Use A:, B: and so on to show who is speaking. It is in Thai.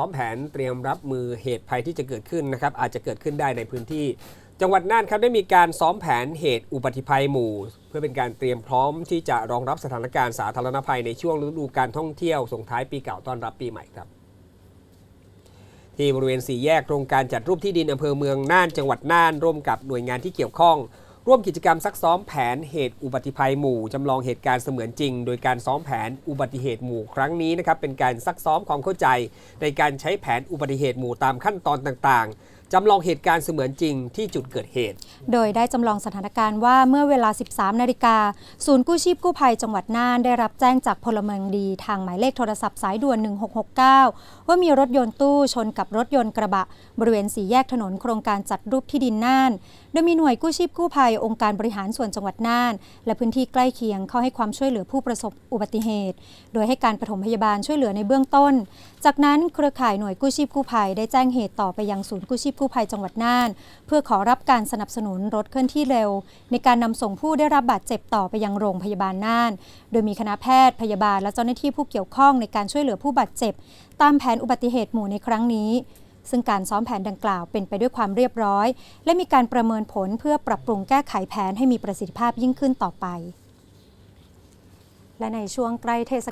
A: ซ้อมแผนเตรียมรับมือเหตุภัยที่จะเกิดขึ้นนะครับอาจจะเกิดขึ้นได้ในพื้นที่ จังหวัดน่านครับได้มีการซ้อมแผนเหตุอุบัติภัยหมู่ เพื่อเป็นการเตรียมพร้อมที่จะรองรับสถานการณ์สาธารณภัยในช่วงฤดูการท่องเที่ยวส่งท้ายปีเก่าต้อนรับปีใหม่ครับที่บริเวณสี่แยกโครงการจัดรูปที่ดินอำเภอเมืองน่านจังหวัดน่านร่วมกับหน่วยงานที่เกี่ยวข้อง ร่วมกิจกรรมซักซ้อมแผนเหตุอุบัติภัยหมู่ จำลองเหตุการณ์เสมือนจริง โดยการซ้อมแผนอุบัติเหตุหมู่ครั้งนี้นะครับเป็นการซักซ้อมความเข้าใจ ในการใช้แผนอุบัติเหตุหมู่ตามขั้นตอนต่างๆ จำลองเหตุการณ์เสมือนจริงที่จุดเกิดเหตุ
B: โดยได้จำลองสถานการณ์ว่าเมื่อเวลา 13 นาฬิกา ศูนย์กู้ชีพกู้ภัยจังหวัดน่านได้รับแจ้งจากพลเมืองดี ทางหมายเลขโทรศัพท์สายด่วน 1669 ว่ามีรถยนต์ตู้ชนกับรถยนต์กระบะ บริเวณสี่แยกถนนโครงการจัดรูปที่ดินน่าน โดยมีหน่วยกู้ชีพกู้ภัยองค์การบริหารส่วนจังหวัดน่าน และพื้นที่ใกล้เคียงเข้าให้ความช่วยเหลือผู้ประสบอุบัติเหตุ โดยให้การปฐมพยาบาลช่วยเหลือในเบื้องต้น จากนั้นเครือข่ายหน่วยกู้ชีพกู้ภัยได้แจ้งเหตุต่อไปยังศูนย์กู้ชีพกู้ภัยจังหวัดน่าน เพื่อขอรับการสนับสนุนรถเคลื่อนที่เร็ว ในการนำส่งผู้ได้รับบาดเจ็บต่อไปยังโรงพยาบาลน่าน โดยมีคณะแพทย์พยาบาลและเจ้าหน้าที่ผู้เกี่ยวข้องในการช่วยเหลือผู้บาดเจ็บ ตามแผนอุบัติเหตุหมู่ในครั้งนี้ซึ่งการซ้อมแผนดังกล่าวเป็นไปด้วยความเรียบร้อย และมีการประเมินผลเพื่อปรับปรุงแก้ไขแผนให้มีประสิทธิภาพยิ่งขึ้นต่อไป และในช่วงใกล้เทศ